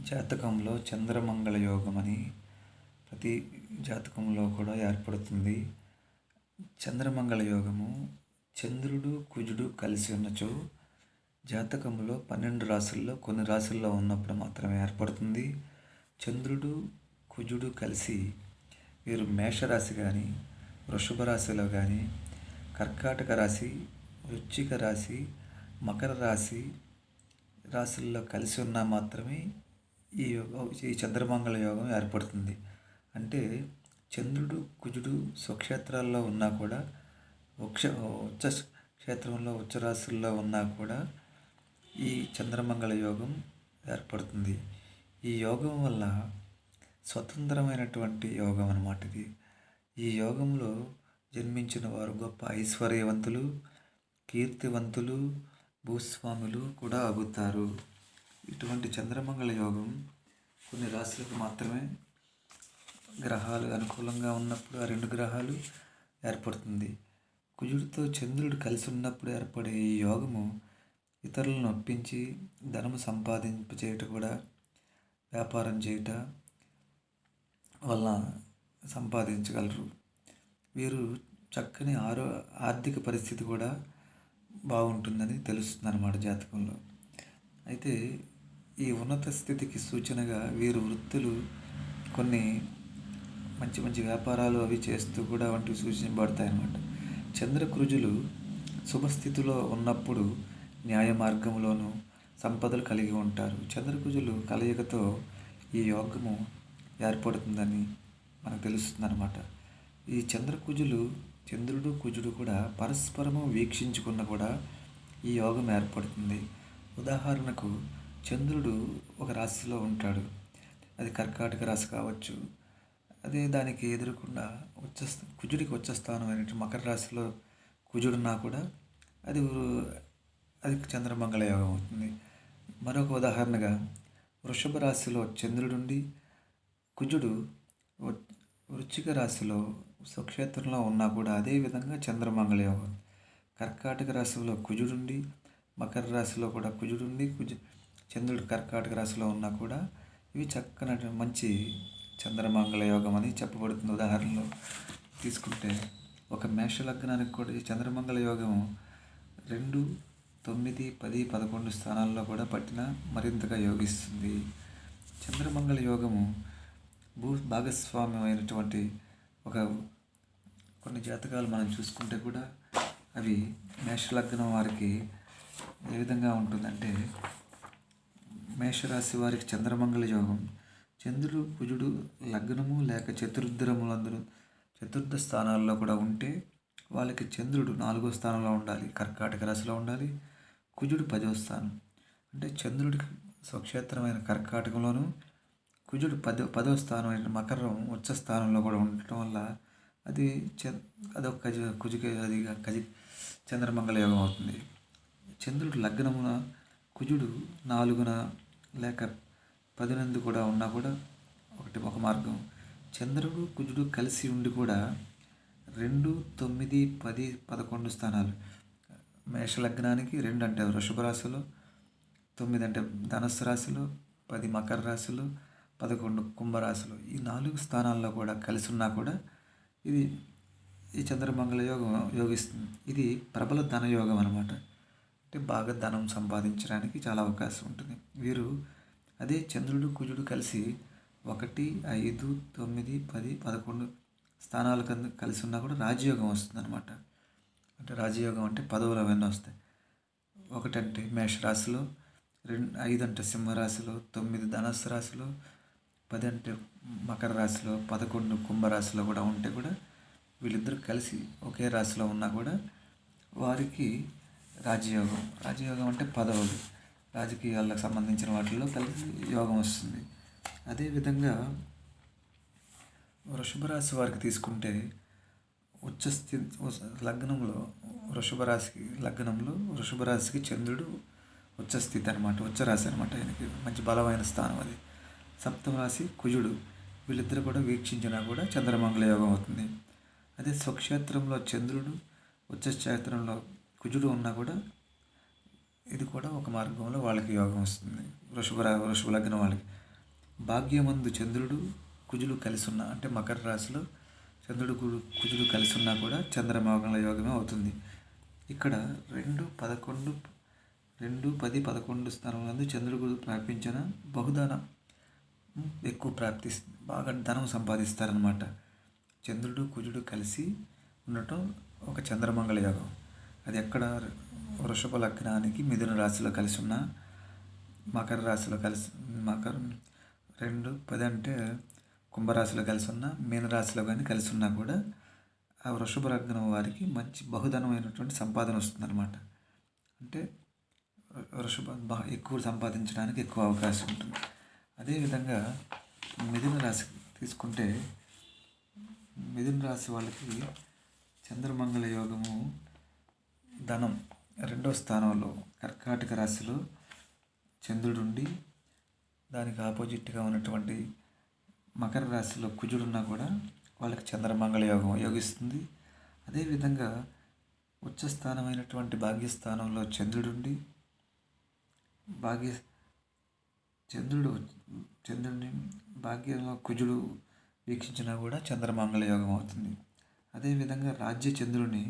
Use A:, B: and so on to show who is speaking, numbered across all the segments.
A: జాతకంలో చంద్రమంగళ యోగం అని ప్రతి జాతకంలో కూడా ఏర్పడుతుంది. చంద్రమంగళ యోగము చంద్రుడు కుజుడు కలిసి ఉన్నచో జాతకంలో పన్నెండు రాసుల్లో కొన్ని రాసుల్లో ఉన్నప్పుడు మాత్రమే ఏర్పడుతుంది. చంద్రుడు కుజుడు కలిసి వీరు మేషరాశి కానీ వృషభ రాశిలో కానీ కర్కాటక రాశి వృచ్చిక రాశి మకర రాశి రాశుల్లో కలిసి ఉన్నా మాత్రమే ఈ యోగం ఈ చంద్రమంగళ యోగం ఏర్పడుతుంది. అంటే చంద్రుడు కుజుడు స్వక్షేత్రాల్లో ఉన్నా కూడా ఉక్ష ఉచ్చ క్షేత్రంలో ఉచ్చరాశుల్లో ఉన్నా కూడా ఈ చంద్రమంగళ యోగం ఏర్పడుతుంది. ఈ యోగం వల్ల స్వతంత్రమైనటువంటి యోగం అన్నమాట ఇది. ఈ యోగంలో జన్మించిన వారు గొప్ప ఐశ్వర్యవంతులు కీర్తివంతులు భూస్వాములు కూడా అగుతారు ఇటువంటి చంద్రమంగళ యోగం కొన్ని రాశులకు మాత్రమే గ్రహాలు అనుకూలంగా ఉన్నప్పుడు ఆ రెండు గ్రహాలు ఏర్పడుతుంది. కుజుడితో చంద్రుడు కలిసి ఉన్నప్పుడు ఏర్పడే ఈ యోగము ఇతరులను ఒప్పించి ధనము సంపాదింప చేయట కూడా వ్యాపారం చేయట వల్ల సంపాదించగలరు. వీరు చక్కని ఆరో ఆర్థిక పరిస్థితి కూడా బాగుంటుందని తెలుస్తుంది అన్నమాట జాతకంలో. అయితే ఈ ఉన్నత స్థితికి సూచనగా వీరు వృత్తులు కొన్ని మంచి మంచి వ్యాపారాలు అవి చేస్తూ కూడా వంటివి సూచించబడతాయి అన్నమాట చంద్రకృజులు శుభస్థితిలో ఉన్నప్పుడు న్యాయ మార్గంలోనూ సంపదలు కలిగి ఉంటారు. చంద్రకుజులు కలయికతో ఈ యోగము ఏర్పడుతుందని మనకు తెలుస్తుంది అనమాట ఈ చంద్రకుజులు చంద్రుడు కుజుడు కూడా పరస్పరము వీక్షించుకున్న కూడా ఈ యోగం ఏర్పడుతుంది. ఉదాహరణకు చంద్రుడు ఒక రాశిలో ఉంటాడు. అది కర్కాటక రాశి కావచ్చు. అదే దానికి ఎదురకుండా ఉచ్చ కుజుడికి వచ్చేస్తాను స్థానం మకర రాశిలో కుజుడున్నా కూడా అది అది చంద్రమంగళ యోగం అవుతుంది. మరొక ఉదాహరణగా వృషభ రాశిలో చంద్రుడుండి కుజుడు వృచ్చిక రాశిలో స్వక్షేత్రంలో ఉన్నా కూడా అదే విధంగా చంద్రమంగళ యోగం. కర్కాటక రాశిలో కుజుడుండి మకర రాశిలో కూడా కుజుడుండి కుజు చంద్రుడు కర్కాటక రాశిలో ఉన్నా కూడా ఇవి చక్కన మంచి చంద్రమంగళ యోగం అని చెప్పబడుతుంది. ఉదాహరణలో తీసుకుంటే ఒక మేష లగ్నానికి కూడా ఈ చంద్రమంగళ యోగం రెండు తొమ్మిది పది పదకొండు స్థానాల్లో కూడా పట్టిన మరింతగా యోగిస్తుంది. చంద్రమంగళ యోగము భూ భాగస్వామ్యమైనటువంటి ఒక కొన్ని జాతకాలు మనం చూసుకుంటే కూడా అవి మేషలగ్నం వారికి ఏ విధంగా ఉంటుందంటే మేషరాశి వారికి చంద్రమంగళ యోగం చంద్రుడు కుజుడు లగ్నము లేక చతుర్ధరములందరూ చతుర్థ స్థానాల్లో కూడా ఉంటే వాళ్ళకి చంద్రుడు నాలుగో స్థానంలో ఉండాలి కర్కాటక రాశిలో ఉండాలి కుజుడు పదో స్థానం. అంటే చంద్రుడికి స్వక్షేత్రమైన కర్కాటకంలోను కుజుడు పదో పదో స్థానమైన మకరం ఉచ్చ స్థానంలో కూడా ఉండటం వల్ల అది చ అదొక కజ కుజుకే అది కజి చంద్రమంగళ యోగం అవుతుంది. చంద్రుడు లగ్నమున కుజుడు నాలుగున లేక పదినందు కూడా ఉన్నా కూడా ఒకటి ఒక మార్గం. చంద్రుడు కుజుడు కలిసి ఉండి కూడా రెండు తొమ్మిది పది పదకొండు స్థానాలు. మేషలగ్నానికి రెండు అంటే వృషభ రాశిలో తొమ్మిది అంటే ధనస్సు రాశిలో పది మకర రాశిలో పదకొండు కుంభరాశులు ఈ నాలుగు స్థానాల్లో కూడా కలిసి ఉన్నా కూడా ఇది ఈ చంద్రమంగళ యోగం యోగిస్తుంది. ఇది ప్రబల ధనయోగం అనమాట అంటే బాగా ధనం సంపాదించడానికి చాలా అవకాశం ఉంటుంది. వీరు అదే చంద్రుడు కుజుడు కలిసి ఒకటి ఐదు తొమ్మిది పది పదకొండు స్థానాలు కింద కలిసి ఉన్నా కూడా రాజయోగం వస్తుంది అనమాట అంటే రాజయోగం అంటే పదవులు అవన్నీ వస్తాయి. ఒకటంటే మేషరాశిలో రెండు ఐదు అంటే సింహరాశిలో తొమ్మిది ధనస్సు రాశిలో పది అంటే మకర రాశిలో పదకొండు కుంభరాశిలో కూడా ఉంటే కూడా వీళ్ళిద్దరూ కలిసి ఒకే రాశిలో ఉన్నా కూడా వారికి రాజయోగం. రాజయోగం అంటే పదవులు. రాజకీయాలకు సంబంధించిన వాటిల్లో కలిసి యోగం వస్తుంది. అదేవిధంగా వృషభ రాశి వారికి తీసుకుంటే ఉచ్చస్థి లగ్నంలో వృషభ రాశికి లగ్నంలో వృషభ రాశికి చంద్రుడు ఉచ్చస్థితి అనమాట ఉచ్చరాశి అనమాట ఆయనకి. మంచి బలమైన స్థానం అది. సప్తమ రాశి కుజుడు. వీళ్ళిద్దరు కూడా వీక్షించినా కూడా చంద్రమంగళ యోగం అవుతుంది. అదే స్వక్షేత్రంలో చంద్రుడు ఉచ్చక్షేత్రంలో కుజుడు ఉన్నా కూడా ఇది కూడా ఒక మార్గంలో వాళ్ళకి యోగం వస్తుంది. వృషభ రా- వృషభ లగ్నం వాళ్ళకి. భాగ్యమందు చంద్రుడు కుజులు కలిసి ఉన్న అంటే మకర రాశిలో చంద్రుడు కుజుడు కలిసి ఉన్నా కూడా చంద్రమోగంల యోగమే అవుతుంది. ఇక్కడ రెండు పదకొండు రెండు పది పదకొండు స్థానంలో చంద్రుడు ప్రాపించిన బహుధనం ఎక్కువ ప్రాప్తి బాగా ధనం సంపాదిస్తారనమాట చంద్రుడు కుజుడు కలిసి ఉండటం ఒక చంద్రమంగళ యోగం. అది ఎక్కడ? వృషభ లగ్నానికి మిథున రాశిలో కలిసి ఉన్న మకర రాశిలో కలిసి మకర రెండు పది అంటే కుంభరాశిలో కలిసి ఉన్న మీనరాశిలో కానీ కలిసి ఉన్నా కూడా ఆ వృషభ లగ్నం వారికి మంచి బహుధనమైనటువంటి సంపాదన వస్తుందన్నమాట. అంటే వృషభ ఎక్కువ సంపాదించడానికి ఎక్కువ అవకాశం ఉంటుంది. అదేవిధంగా మిథున రాశి తీసుకుంటే మిథున రాశి వాళ్ళకి చంద్రమంగళ యోగము ధనం రెండో స్థానంలో కర్కాటక రాశిలో చంద్రుడుండి దానికి ఆపోజిట్గా ఉన్నటువంటి మకర రాశిలో కుజుడున్నా కూడా వాళ్ళకి చంద్రమంగళ యోగం యోగిస్తుంది. అదేవిధంగా ఉచ్చస్థానమైనటువంటి భాగ్యస్థానంలో చంద్రుడుండి భాగ్య చంద్రుడు చంద్రుడిని భాగ్యంలో కుజుడు వీక్షించినా కూడా చంద్రమంగళ యోగం అవుతుంది. అదేవిధంగా రాజ్య చంద్రుని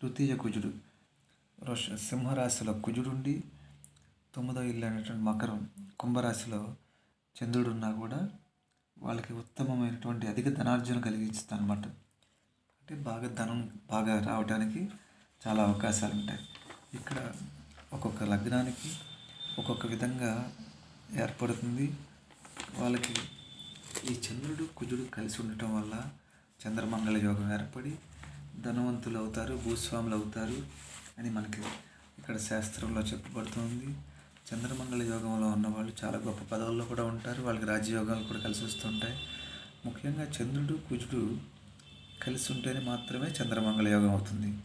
A: తృతీయ కుజుడు రోష సింహరాశిలో కుజుడుండి తొమ్మిదో ఇల్లు అనేటువంటి మకరం కుంభరాశిలో చంద్రుడున్నా కూడా వాళ్ళకి ఉత్తమమైనటువంటి అధిక ధనార్జన కలిగిస్తుంది అనమాట అంటే బాగా ధనం బాగా రావడానికి చాలా అవకాశాలు ఉంటాయి ఇక్కడ ఒక్కొక్క లగ్నానికి ఒక్కొక్క విధంగా ఏర్పడుతుంది. వాళ్ళకి ఈ చంద్రుడు కుజుడు కలిసి ఉండటం వల్ల చంద్రమంగళ యోగం ఏర్పడి ధనవంతులు అవుతారు భూస్వాములు అవుతారు అని మనకి ఇక్కడ శాస్త్రంలో చెప్పబడుతుంది. చంద్రమంగళ యోగంలో ఉన్నవాళ్ళు చాలా గొప్ప పదవుల్లో కూడా ఉంటారు. వాళ్ళకి రాజయోగాలు కూడా కలిసి వస్తుంటాయి. ముఖ్యంగా చంద్రుడు కుజుడు కలిసి ఉంటేనే మాత్రమే చంద్రమంగళ యోగం అవుతుంది.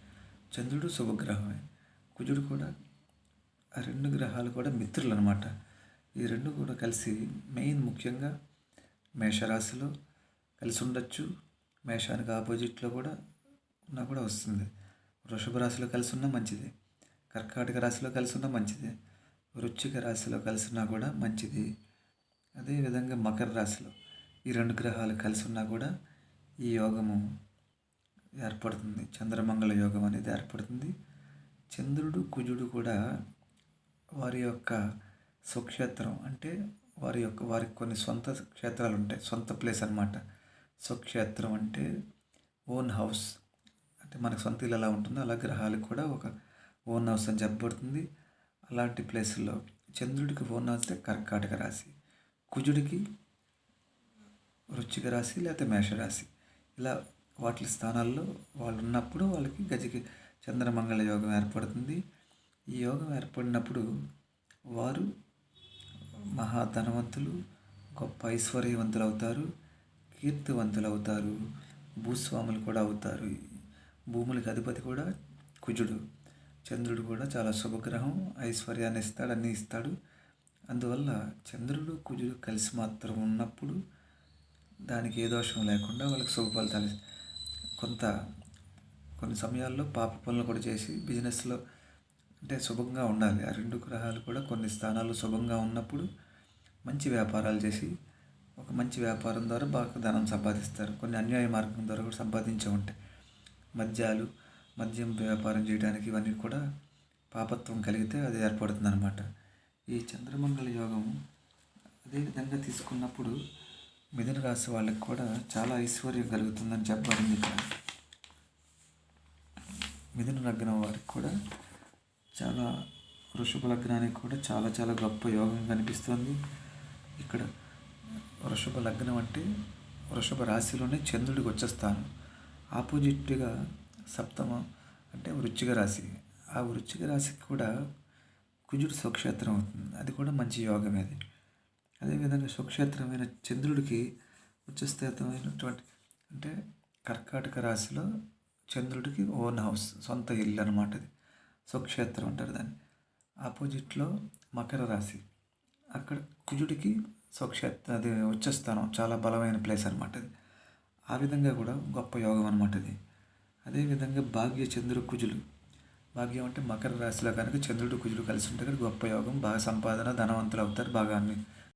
A: చంద్రుడు శుభగ్రహమే. కుజుడు కూడా ఆ రెండు గ్రహాలు కూడా మిత్రులు అనమాట ఈ రెండు కూడా కలిసి మెయిన్ ముఖ్యంగా మేషరాశిలో కలిసి ఉండొచ్చు. మేషానికి ఆపోజిట్లో కూడా ఉన్నా కూడా వస్తుంది. వృషభ రాశిలో కలిసి ఉన్నా మంచిదే. కర్కాటక రాశిలో కలిసి ఉన్నా మంచిదే. వృచ్చిక రాశిలో కలిసి ఉన్నా కూడా మంచిది. అదేవిధంగా మకర రాశిలో ఈ రెండు గ్రహాలు కలిసి ఉన్నా కూడా ఈ యోగము ఏర్పడుతుంది. చంద్రమంగళ యోగం అనేది ఏర్పడుతుంది. చంద్రుడు కుజుడు కూడా వారి యొక్క స్వక్షేత్రం అంటే వారి యొక్క వారికి కొన్ని సొంత క్షేత్రాలు ఉంటాయి. సొంత ప్లేస్ అన్నమాట. స్వక్షేత్రం అంటే ఓన్ హౌస్. అంటే మనకు సొంత ఇల్లు ఎలా ఉంటుందో అలా గ్రహాలకు కూడా ఒక ఓన్ హౌస్ అని చెప్పబడుతుంది. అలాంటి ప్లేసుల్లో చంద్రుడికి ఓన్ హౌస్ కర్కాటక రాశి కుజుడికి వృచ్చిక రాశి లేకపోతే మేషరాశి. ఇలా వాటి స్థానాల్లో వాళ్ళు ఉన్నప్పుడు వాళ్ళకి గజకి చంద్రమంగళ యోగం ఏర్పడుతుంది. ఈ యోగం ఏర్పడినప్పుడు వారు మహాధనవంతులు గొప్ప ఐశ్వర్యవంతులు అవుతారు కీర్తివంతులు అవుతారు భూస్వాములు కూడా అవుతారు. భూములకి అధిపతి కూడా కుజుడు. చంద్రుడు కూడా చాలా శుభగ్రహం ఐశ్వర్యాన్ని ఇస్తాడు అన్నీ ఇస్తాడు. అందువల్ల చంద్రుడు కుజుడు కలిసి మాత్రం ఉన్నప్పుడు దానికి ఏ దోషం లేకుండా వాళ్ళకి శుభ ఫలితాలు కొంత కొన్ని సమయాల్లో పాప పనులు కూడా చేసి బిజినెస్లో అంటే శుభంగా ఉండాలి. ఆ రెండు గ్రహాలు కూడా కొన్ని స్థానాల్లో శుభంగా ఉన్నప్పుడు మంచి వ్యాపారాలు చేసి ఒక మంచి వ్యాపారం ద్వారా బాగా ధనం సంపాదిస్తారు. కొన్ని అన్యాయ మార్గం ద్వారా కూడా సంపాదించే ఉంటాయి. మద్యాలు మద్యం వ్యాపారం చేయడానికి ఇవన్నీ కూడా పాపత్వం కలిగితే అది ఏర్పడుతుంది అనమాట ఈ చంద్రమంగళ యోగం అదేవిధంగా తీసుకున్నప్పుడు మిథున రాశి వాళ్ళకి కూడా చాలా ఐశ్వర్యం కలుగుతుందని చెప్పబడింది ఇక్కడ మిథున లగ్నం వారికి కూడా చాలా వృషభ లగ్నానికి కూడా చాలా చాలా గొప్ప యోగం కనిపిస్తుంది. ఇక్కడ వృషభ లగ్నం అంటే వృషభ రాశిలోనే చంద్రుడికి వచ్చేస్తాను ఆపోజిట్గా సప్తమ అంటే వృచ్చిక రాశి. ఆ వృచ్చిక రాశికి కూడా కుజుడు స్వక్షేత్రం అవుతుంది. అది కూడా మంచి యోగమే అది. అదేవిధంగా స్వక్షేత్రమైన చంద్రుడికి ఉచ్చస్థితమైనటువంటి అంటే కర్కాటక రాశిలో చంద్రుడికి ఓన్ హౌస్ సొంత ఇల్లు అనమాట అది. స్వక్షేత్రం అంటారు దాన్ని. ఆపోజిట్లో మకర రాశి. అక్కడ కుజుడికి స్వక్షేత్ర అది ఉచ్చస్థానం చాలా బలమైన ప్లేస్ అనమాట అది. ఆ విధంగా కూడా గొప్ప యోగం అనమాట అది. అదేవిధంగా భాగ్య చంద్ర కుజులు. భాగ్యం అంటే మకర రాశిలో కనుక చంద్రుడు కుజులు కలిసి ఉంటే గొప్ప యోగం బాగా సంపాదన ధనవంతులు అవుతారు బాగా అన్ని